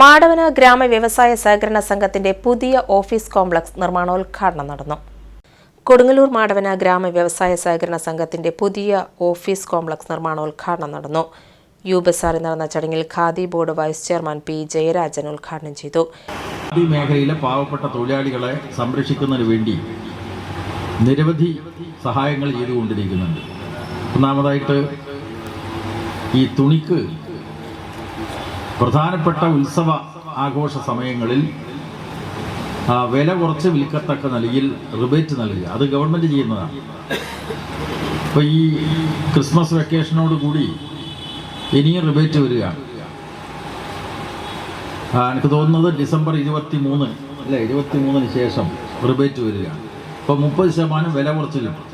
മാടവന ഗ്രാമ വ്യവസായ സഹകരണ സംഘത്തിന്റെ പുതിയ ഓഫീസ് കോംപ്ലക്സ് നിർമ്മാണോദ്ഘാടനം നടന്നു. കൊടുങ്ങല്ലൂർ മാടവന ഗ്രാമ വ്യവസായ സഹകരണ സംഘത്തിന്റെ പുതിയ ഓഫീസ് കോംപ്ലക്സ് നിർമ്മാണോദ്ഘാടനം നടന്നു. യു ബസാറിൽ നടന്ന ചടങ്ങിൽ khadi board vice chairman P Jayarajan ഉദ്ഘാടനം ചെയ്തു. മേഖലയിലെ പാവപ്പെട്ട തൊഴിലാളികളെ സംരക്ഷിക്കുന്നതിന് വേണ്ടി നിരവധി സഹായങ്ങൾ ചെയ്തുകൊണ്ടിരിക്കുന്നുണ്ട്. ഒന്നാമതായിട്ട് ഈ തുണിക്ക് പ്രധാനപ്പെട്ട ഉത്സവ ആഘോഷ സമയങ്ങളിൽ വില കുറച്ച് വിൽക്കത്തക്ക നിലയിൽ റിബേറ്റ് നൽകുക. അത് ഗവൺമെന്റ് ചെയ്യുന്നതാണ്. ഇപ്പോൾ ഈ ക്രിസ്മസ് വെക്കേഷനോട് കൂടി ഇനിയും റിബേറ്റ് വരികയാണ്. എനിക്ക് തോന്നുന്നത് ഡിസംബർ ഇരുപത്തി മൂന്ന് അല്ലേ ഇരുപത്തി മൂന്നിന് ശേഷം റിബേറ്റ് വരികയാണ്. ഇപ്പോൾ മുപ്പത് ശതമാനം വില കുറച്ച് കിട്ടും.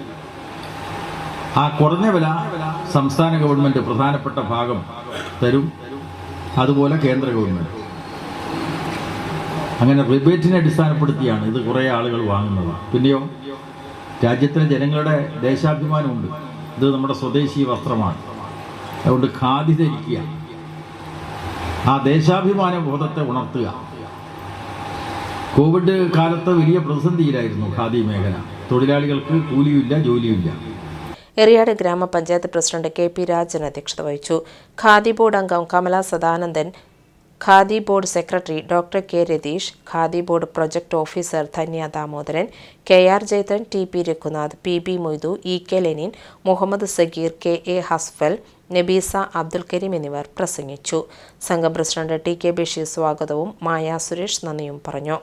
ആ കുറഞ്ഞ വില സംസ്ഥാന ഗവൺമെന്റ് പ്രധാനപ്പെട്ട ഭാഗം തരും. അതുപോലെ കേന്ദ്ര ഗവൺമെന്റ് അങ്ങനെ റിബേറ്റിനെ അടിസ്ഥാനപ്പെടുത്തിയാണ് ഇത് കുറേ ആളുകൾ വാങ്ങുന്നത്. പിന്നെയോ രാജ്യത്തിലെ ജനങ്ങളുടെ ദേശാഭിമാനമുണ്ട്. ഇത് നമ്മുടെ സ്വദേശി വസ്ത്രമാണ്. അതുകൊണ്ട് ഖാദി ധരിക്കുക ആ ദേശാഭിമാന ബോധത്തെ ഉണർത്തുക. കോവിഡ് കാലത്ത് വലിയ പ്രതിസന്ധിയിലായിരുന്നു ഖാദി മേഖല. തൊഴിലാളികൾക്ക് കൂലിയുമില്ല ജോലിയുമില്ല. എറിയാട് ഗ്രാമപഞ്ചായത്ത് പ്രസിഡന്റ് കെ പി രാജൻ അധ്യക്ഷത വഹിച്ചു. ഖാദി ബോർഡ് അംഗം Kamala Sadanandan khadi board secretary doctor K Ratheesh khadi board project officer Dhanya Damodaran K R Jayathan T P Raghunath P B Moithu E K Lenin Muhammad Sageer K A Hasfal Nabeesa Abdul Kareem എന്നിവർ പ്രസംഗിച്ചു. സംഘം president T K Basheer സ്വാഗതവും മായ സുരേഷ് നന്ദിയും പറഞ്ഞു.